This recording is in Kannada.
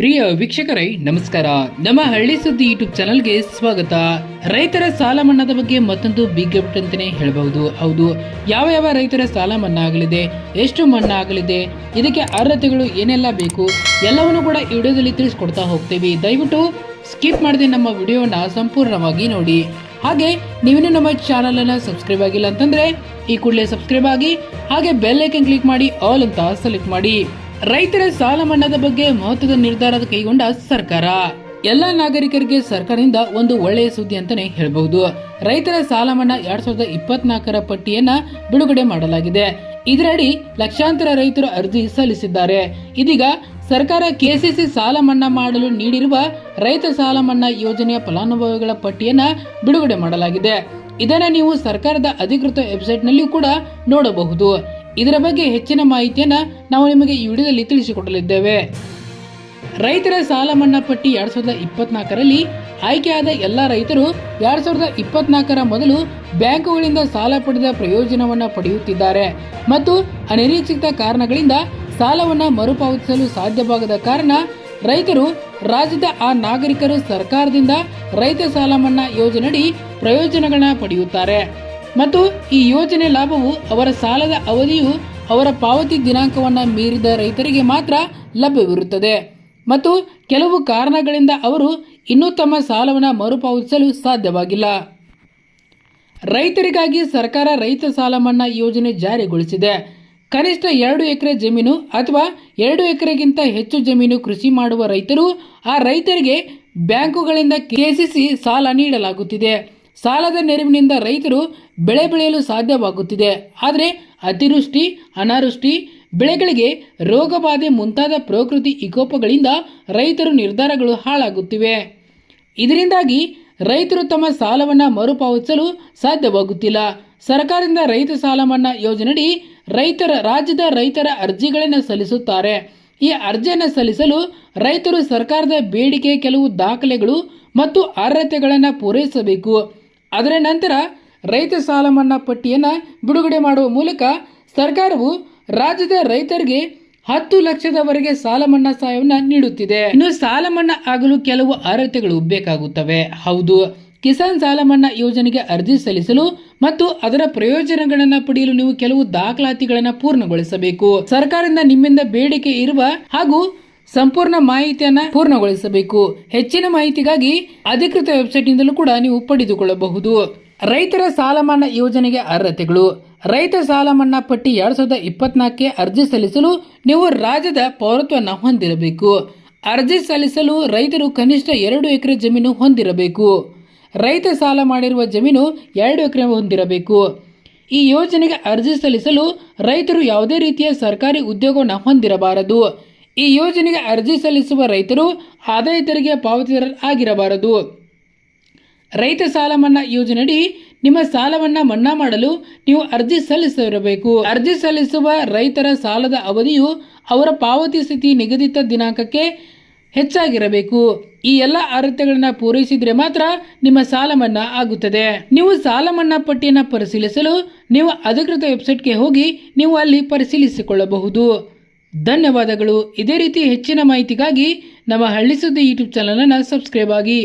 ಪ್ರಿಯ ವೀಕ್ಷಕರೇ, ನಮಸ್ಕಾರ. ನಮ್ಮ ಹಳ್ಳಿ ಸುದ್ದಿ ಯೂಟ್ಯೂಬ್ ಚಾನಲ್ಗೆ ಸ್ವಾಗತ. ರೈತರ ಸಾಲ ಮನ್ನಾದ ಬಗ್ಗೆ ಮತ್ತೊಂದು ಬಿಗ್ ಅಪ್ಡೇಟ್ ಅಂತಾನೆ ಹೇಳಬಹುದು. ಹೌದು, ಯಾವ ಯಾವ ರೈತರ ಸಾಲ ಮನ್ನಾ ಆಗಲಿದೆ ಎಷ್ಟು ಮನ್ನಾ ಆಗಲಿದೆ ಇದಕ್ಕೆ ಅರ್ಹತೆಗಳು ಏನೆಲ್ಲ ಬೇಕು, ಎಲ್ಲವನ್ನು ಕೂಡ ಈ ವಿಡಿಯೋದಲ್ಲಿ ತಿಳಿಸ್ಕೊಡ್ತಾ ಹೋಗ್ತೀವಿ. ದಯವಿಟ್ಟು ಸ್ಕಿಪ್ ಮಾಡದೆ ನಮ್ಮ ವಿಡಿಯೋನ ಸಂಪೂರ್ಣವಾಗಿ ನೋಡಿ. ಹಾಗೆ ನೀವೇನು ನಮ್ಮ ಚಾನಲ್ ಅನ್ನ ಸಬ್ಸ್ಕ್ರೈಬ್ ಆಗಿಲ್ಲ ಅಂತಂದ್ರೆ, ಈ ಕೂಡಲೇ ಸಬ್ಸ್ಕ್ರೈಬ್ ಆಗಿ, ಹಾಗೆ ಬೆಲ್ ಐಕನ್ ಕ್ಲಿಕ್ ಮಾಡಿ ಆಲ್ ಅಂತ ಸೆಲೆಕ್ಟ್ ಮಾಡಿ. ರೈತರ ಸಾಲ ಮನ್ನಾದ ಬಗ್ಗೆ ಮಹತ್ವದ ನಿರ್ಧಾರ ಕೈಗೊಂಡ ಸರ್ಕಾರ. ಎಲ್ಲ ನಾಗರಿಕರಿಗೆ ಸರ್ಕಾರದಿಂದ ಒಂದು ಒಳ್ಳೆಯ ಸುದ್ದಿ ಅಂತಾನೆ ಹೇಳಬಹುದು. ರೈತರ ಸಾಲ ಮನ್ನಾ ಎರಡ್ ಸಾವಿರದ ಇಪ್ಪತ್ನಾಲ್ಕರ ಪಟ್ಟಿಯನ್ನ ಬಿಡುಗಡೆ ಮಾಡಲಾಗಿದೆ. ಇದರಡಿ ಲಕ್ಷಾಂತರ ರೈತರು ಅರ್ಜಿ ಸಲ್ಲಿಸಿದ್ದಾರೆ. ಇದೀಗ ಸರ್ಕಾರ ಕೆಸಿಸಿ ಸಾಲ ಮನ್ನಾ ಮಾಡಲು ನೀಡಿರುವ ರೈತ ಸಾಲ ಮನ್ನಾ ಯೋಜನೆಯ ಫಲಾನುಭವಿಗಳ ಪಟ್ಟಿಯನ್ನ ಬಿಡುಗಡೆ ಮಾಡಲಾಗಿದೆ. ಇದನ್ನ ನೀವು ಸರ್ಕಾರದ ಅಧಿಕೃತ ವೆಬ್ಸೈಟ್ನಲ್ಲಿಯೂ ಕೂಡ ನೋಡಬಹುದು. ಇದರ ಬಗ್ಗೆ ಹೆಚ್ಚಿನ ಮಾಹಿತಿಯನ್ನು ನಾವು ನಿಮಗೆ ಈ ವಿಡಿಯೋದಲ್ಲಿ ತಿಳಿಸಿಕೊಡಲಿದ್ದೇವೆ. ರೈತರ ಸಾಲ ಮನ್ನಾ ಪಟ್ಟಿ ಎರಡು ಸಾವಿರದ ಇಪ್ಪತ್ನಾಲ್ಕರಲ್ಲಿ ಆಯ್ಕೆಯಾದ ಎಲ್ಲ ರೈತರು ಎರಡು ಸಾವಿರದ ಇಪ್ಪತ್ನಾಲ್ಕರ ಮೊದಲು ಬ್ಯಾಂಕುಗಳಿಂದ ಸಾಲ ಪಡೆದ ಪ್ರಯೋಜನವನ್ನು ಪಡೆಯುತ್ತಿದ್ದಾರೆ ಮತ್ತು ಅನಿರೀಕ್ಷಿತ ಕಾರಣಗಳಿಂದ ಸಾಲವನ್ನು ಮರುಪಾವತಿಸಲು ಸಾಧ್ಯವಾಗದ ಕಾರಣ ರೈತರು ರಾಜ್ಯದ ಆ ನಾಗರಿಕರು ಸರ್ಕಾರದಿಂದ ರೈತ ಸಾಲ ಮನ್ನಾ ಯೋಜನೆಯಡಿ ಪ್ರಯೋಜನಗಳನ್ನ ಪಡೆಯುತ್ತಾರೆ. ಮತ್ತು ಈ ಯೋಜನೆ ಲಾಭವು ಅವರ ಸಾಲದ ಅವಧಿಯು ಅವರ ಪಾವತಿ ದಿನಾಂಕವನ್ನು ಮೀರಿದ ರೈತರಿಗೆ ಮಾತ್ರ ಲಭ್ಯವಿರುತ್ತದೆ. ಮತ್ತು ಕೆಲವು ಕಾರಣಗಳಿಂದ ಅವರು ಇನ್ನೂ ತಮ್ಮ ಸಾಲವನ್ನು ಮರುಪಾವತಿಸಲು ಸಾಧ್ಯವಾಗಿಲ್ಲ. ರೈತರಿಗಾಗಿ ಸರ್ಕಾರ ರೈತ ಸಾಲ ಮನ್ನಾ ಯೋಜನೆ ಜಾರಿಗೊಳಿಸಿದೆ. ಕನಿಷ್ಠ ಎರಡು ಎಕರೆ ಜಮೀನು ಅಥವಾ ಎರಡು ಎಕರೆಗಿಂತ ಹೆಚ್ಚು ಜಮೀನು ಕೃಷಿ ಮಾಡುವ ರೈತರು ಆ ರೈತರಿಗೆ ಬ್ಯಾಂಕುಗಳಿಂದ ಕೆಸಿಸಿ ಸಾಲ ನೀಡಲಾಗುತ್ತಿದೆ. ಸಾಲದ ನೆರವಿನಿಂದ ರೈತರು ಬೆಳೆ ಬೆಳೆಯಲು ಸಾಧ್ಯವಾಗುತ್ತಿದೆ. ಆದರೆ ಅತಿವೃಷ್ಟಿ, ಅನಾವೃಷ್ಟಿ, ಬೆಳೆಗಳಿಗೆ ರೋಗಬಾಧೆ ಮುಂತಾದ ಪ್ರಕೃತಿ ವಿಕೋಪಗಳಿಂದ ರೈತರು ನಿರ್ಧಾರಗಳು ಹಾಳಾಗುತ್ತಿವೆ. ಇದರಿಂದಾಗಿ ರೈತರು ತಮ್ಮ ಸಾಲವನ್ನು ಮರುಪಾವತಿಸಲು ಸಾಧ್ಯವಾಗುತ್ತಿಲ್ಲ. ಸರ್ಕಾರದಿಂದ ರೈತ ಸಾಲ ಮನ್ನಾ ಯೋಜನೆಯಡಿ ರೈತರ, ರಾಜ್ಯದ ರೈತರ ಅರ್ಜಿಗಳನ್ನು ಸಲ್ಲಿಸುತ್ತಾರೆ. ಈ ಅರ್ಜಿಯನ್ನು ಸಲ್ಲಿಸಲು ರೈತರು ಸರ್ಕಾರದ ಬೇಡಿಕೆ, ಕೆಲವು ದಾಖಲೆಗಳು ಮತ್ತು ಅರ್ಹತೆಗಳನ್ನು ಪೂರೈಸಬೇಕು. ಅದರ ನಂತರ ರೈತ ಸಾಲ ಮನ್ನಾ ಪಟ್ಟಿಯನ್ನು ಬಿಡುಗಡೆ ಮಾಡುವ ಮೂಲಕ ಸರ್ಕಾರವು ರಾಜ್ಯದ ರೈತರಿಗೆ ಹತ್ತು ಲಕ್ಷದವರೆಗೆ ಸಾಲ ಮನ್ನಾ ಸಹಾಯವನ್ನು ನೀಡುತ್ತಿದೆ. ಇನ್ನು ಸಾಲ ಮನ್ನಾ ಆಗಲು ಕೆಲವು ಅರ್ಹತೆಗಳು ಬೇಕಾಗುತ್ತವೆ. ಹೌದು, ಕಿಸಾನ್ ಸಾಲ ಮನ್ನಾ ಯೋಜನೆಗೆ ಅರ್ಜಿ ಸಲ್ಲಿಸಲು ಮತ್ತು ಅದರ ಪ್ರಯೋಜನಗಳನ್ನು ಪಡೆಯಲು ನೀವು ಕೆಲವು ದಾಖಲಾತಿಗಳನ್ನು ಪೂರ್ಣಗೊಳಿಸಬೇಕು. ಸರ್ಕಾರದಿಂದ ನಿಮ್ಮಿಂದ ಬೇಡಿಕೆ ಇರುವ ಹಾಗೂ ಸಂಪೂರ್ಣ ಮಾಹಿತಿಯನ್ನು ಪೂರ್ಣಗೊಳಿಸಬೇಕು. ಹೆಚ್ಚಿನ ಮಾಹಿತಿಗಾಗಿ ಅಧಿಕೃತ ವೆಬ್ಸೈಟ್ನಿಂದಲೂ ಕೂಡ ನೀವು ಪಡೆದುಕೊಳ್ಳಬಹುದು. ರೈತರ ಸಾಲ ಮನ್ನಾ ಯೋಜನೆಗೆ ಅರ್ಹತೆಗಳು. ರೈತ ಸಾಲ ಮನ್ನಾ ಪಟ್ಟಿ ಎರಡ್ ಸಾವಿರದ ಇಪ್ಪತ್ನಾಲ್ಕಕ್ಕೆ ಅರ್ಜಿ ಸಲ್ಲಿಸಲು ನೀವು ರಾಜ್ಯದ ಪೌರತ್ವವನ್ನು ಹೊಂದಿರಬೇಕು. ಅರ್ಜಿ ಸಲ್ಲಿಸಲು ರೈತರು ಕನಿಷ್ಠ ಎರಡು ಎಕರೆ ಜಮೀನು ಹೊಂದಿರಬೇಕು. ರೈತ ಸಾಲ ಮಾಡಿರುವ ಜಮೀನು ಎರಡು ಎಕರೆ ಹೊಂದಿರಬೇಕು. ಈ ಯೋಜನೆಗೆ ಅರ್ಜಿ ಸಲ್ಲಿಸಲು ರೈತರು ಯಾವುದೇ ರೀತಿಯ ಸರ್ಕಾರಿ ಉದ್ಯೋಗವನ್ನು ಹೊಂದಿರಬಾರದು. ಈ ಯೋಜನೆಗೆ ಅರ್ಜಿ ಸಲ್ಲಿಸುವ ರೈತರು ಆದಾಯ ತೆರಿಗೆ ಪಾವತಿದಾರರಾಗಿರಬಾರದು. ರೈತ ಸಾಲ ಮನ್ನಾ ಯೋಜನೆಯಡಿ ನಿಮ್ಮ ಸಾಲವನ್ನ ಮನ್ನಾ ಮಾಡಲು ನೀವು ಅರ್ಜಿ ಸಲ್ಲಿಸಿರಬೇಕು ಅರ್ಜಿ ಸಲ್ಲಿಸುವ ರೈತರ ಸಾಲದ ಅವಧಿಯು ಅವರ ಪಾವತಿ ಸ್ಥಿತಿ ನಿಗದಿತ ದಿನಾಂಕಕ್ಕೆ ಹೆಚ್ಚಾಗಿರಬೇಕು. ಈ ಎಲ್ಲ ಅರ್ಹತೆಗಳನ್ನು ಪೂರೈಸಿದ್ರೆ ಮಾತ್ರ ನಿಮ್ಮ ಸಾಲ ಮನ್ನಾ ಆಗುತ್ತದೆ. ನೀವು ಸಾಲ ಮನ್ನಾ ಪಟ್ಟಿಯನ್ನು ಪರಿಶೀಲಿಸಲು ನೀವು ಅಧಿಕೃತ ವೆಬ್ಸೈಟ್ಗೆ ಹೋಗಿ ನೀವು ಅಲ್ಲಿ ಪರಿಶೀಲಿಸಿಕೊಳ್ಳಬಹುದು. ಧನ್ಯವಾದಗಳು. ಇದೇ ರೀತಿ ಹೆಚ್ಚಿನ ಮಾಹಿತಿಗಾಗಿ ನಮ್ಮ ಹಳ್ಳಿ ಸುದ್ದಿ ಯೂಟ್ಯೂಬ್ ಚಾನಲನ್ನು ಸಬ್ಸ್ಕ್ರೈಬ್ ಆಗಿ.